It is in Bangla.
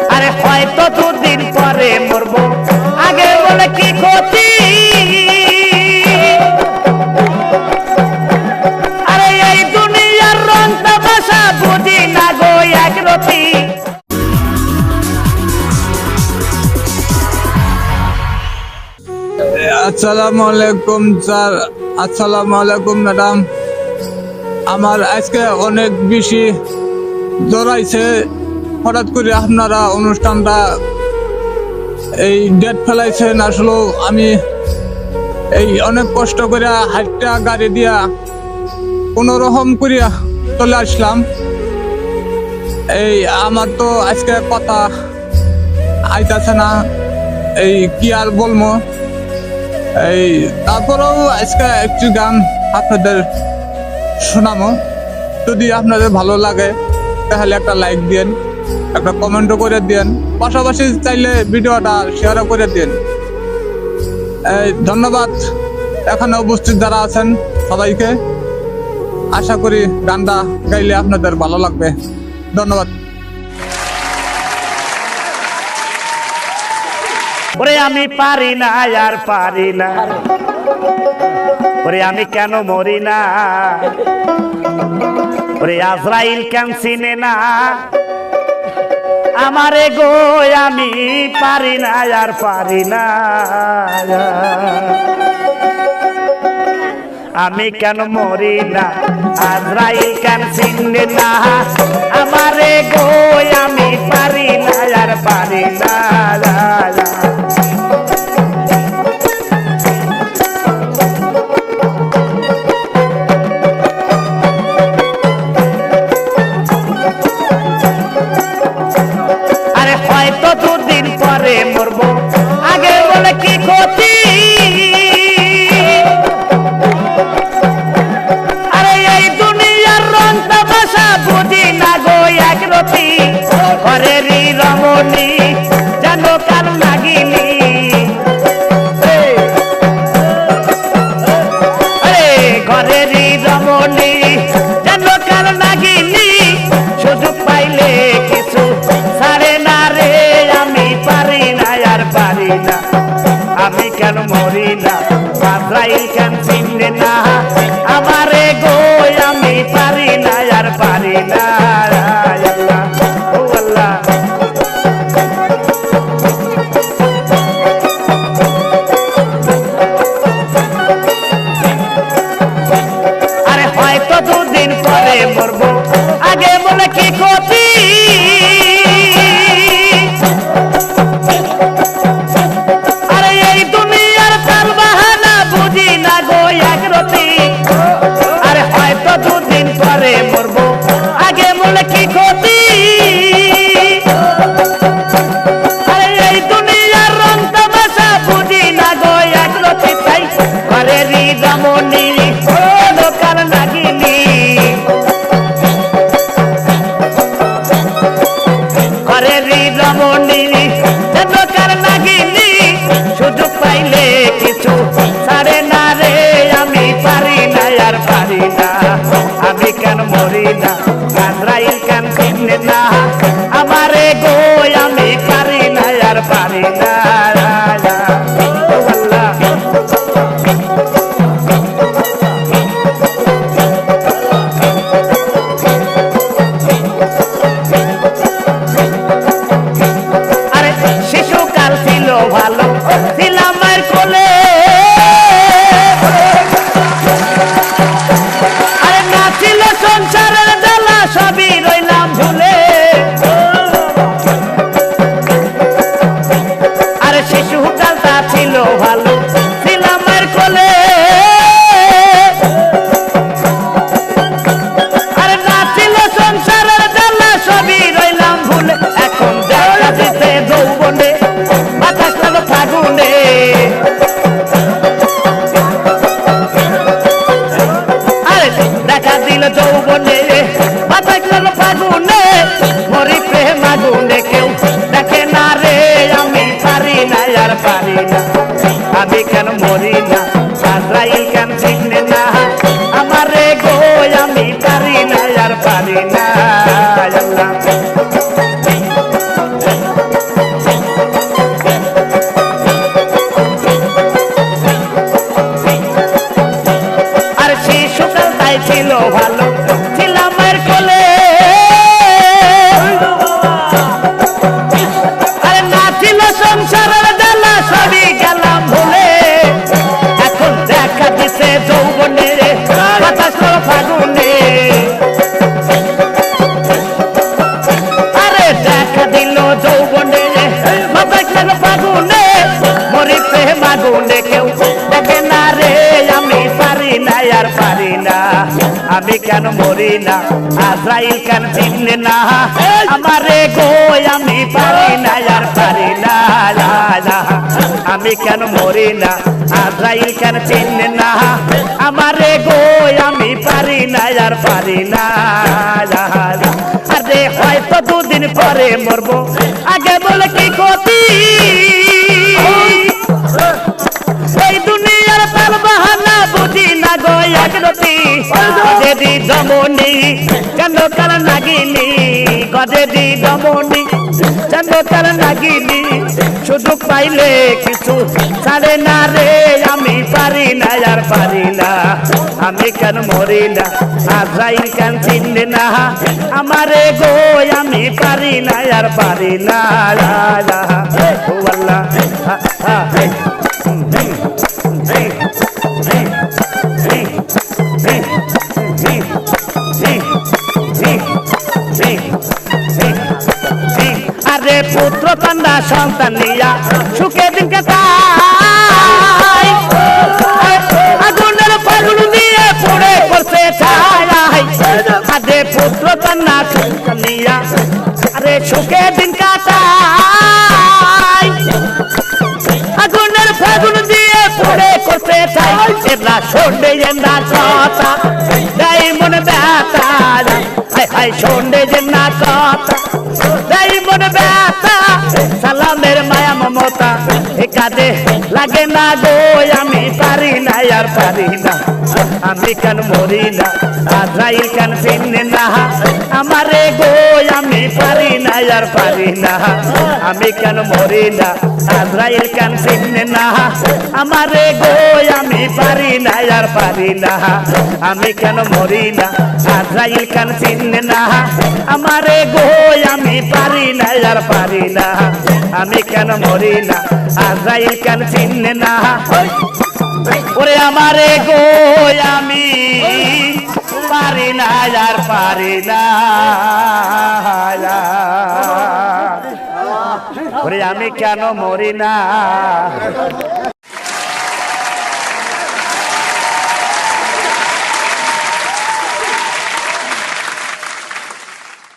আরে হয়তো দুদিন পরে মরবো। আগে বলে কি ক্ষতি? আরে এই দুনিয়ার বুঝি না গো এক আসসালামু আলাইকুম, স্যার। আসসালামু আলাইকুম, ম্যাডাম। আমার আজকে অনেক বেশি জড়াইছে হঠাৎ করে আপনারা অনুষ্ঠানটা এই ডেট ফেলাইছেন, আসলেও আমি এই অনেক কষ্ট করে হাইটটা গাড়ি দিয়া কোনো রকম করিয়া চলে আসলাম। এই আমার তো আজকে কথা আইতাছে না, এই কি আর বলব? এই তারপরেও আজকে একটি গান আপনাদের শোনামো যদি আপনাদের ভালো লাগে, তাহলে একটা লাইক দিন একটা কমেন্টও করে দিন পাশাপাশি চাইলে ভিডিওটা শেয়ারও করে দেন এই, ধন্যবাদ। এখানে উপস্থিত যারা আছেন সবাইকে। আশা করি গানটা গাইলে আপনাদের ভালো লাগবে। ধন্যবাদ। ওরে আমি পারি না আর পারি না। ওরে আমি কেন মরি না? ওরে আজরাইল কেন চিনে না? আমারে গো, আমি পারি না, আর পারি না। আমি কেন মরি না? আজরাইল কেন চিনে না? আমারে গো, আমি পারি না, আর পারি না। কেন মরি না? আজরাইল কেন চিনলে না? ছিল ভালো। মরি না? আজরাইল কেন চিনলে না? আমারে গো আমি পারি না আর পারি না। আমি কেন মরি না? আজরাইল কেন চিনলে না? আমারে গো আমি পারি না আর পারি না। আরে হয়তো দুদিন পরে মরবো। আগে বলে কি ক্ষতি? গজেদি দমনি চন্দ্রকাল নাগিনি গজেদি দমনি চন্দ্রকাল নাগিনি সুযোগ পাইলে কিছু ছাড়ে না রে আমি পারি না আর পারি না। আমি কেন মরি না? আজরাইল কেন চিনলে না? আমারে গো আমি পারি না আর পারি না। লা, লা। ও আল্লাহ। আরে পুত্র কান্দা সন্তান নিয়া, সুখে দিন কাটাই আগুনের ফাগুন দিয়ে পড়ে পড়ছে ছায় আরে পুত্র কান্না সন্তান নিয়া, আরে সুখে দিন কাটাই আগুনের ফাগুন দিয়ে পড়ে করতে চাই এরা সন্ডে জেন্দা কথা যাই মনে ব্যথা। হাই হাই সন্ডে জেন্দা কথা। মনে ব্যথা। সালামের মায়া, মমতা। এ কাজে লাগে না গো, আমি পারি না, আর পারি না। আমি কেন মরি না? আজরাইল কেন না? আমারে আর পারি না। আমি কেন মরি না? আজরাইল কেন চিনে না? আমারে গো, আমি পারি না, আর পারি না। আমি কেন মরি না? আজরাইল কেন চিনে না? আমারে গো, আমি পারি না, আর পারি না। আমি কেন মরি না? আজরাইল কেন চিনে না? ওরে আমারে গো, আমি পারি না, আর পারি না। আমি কেন মরি না?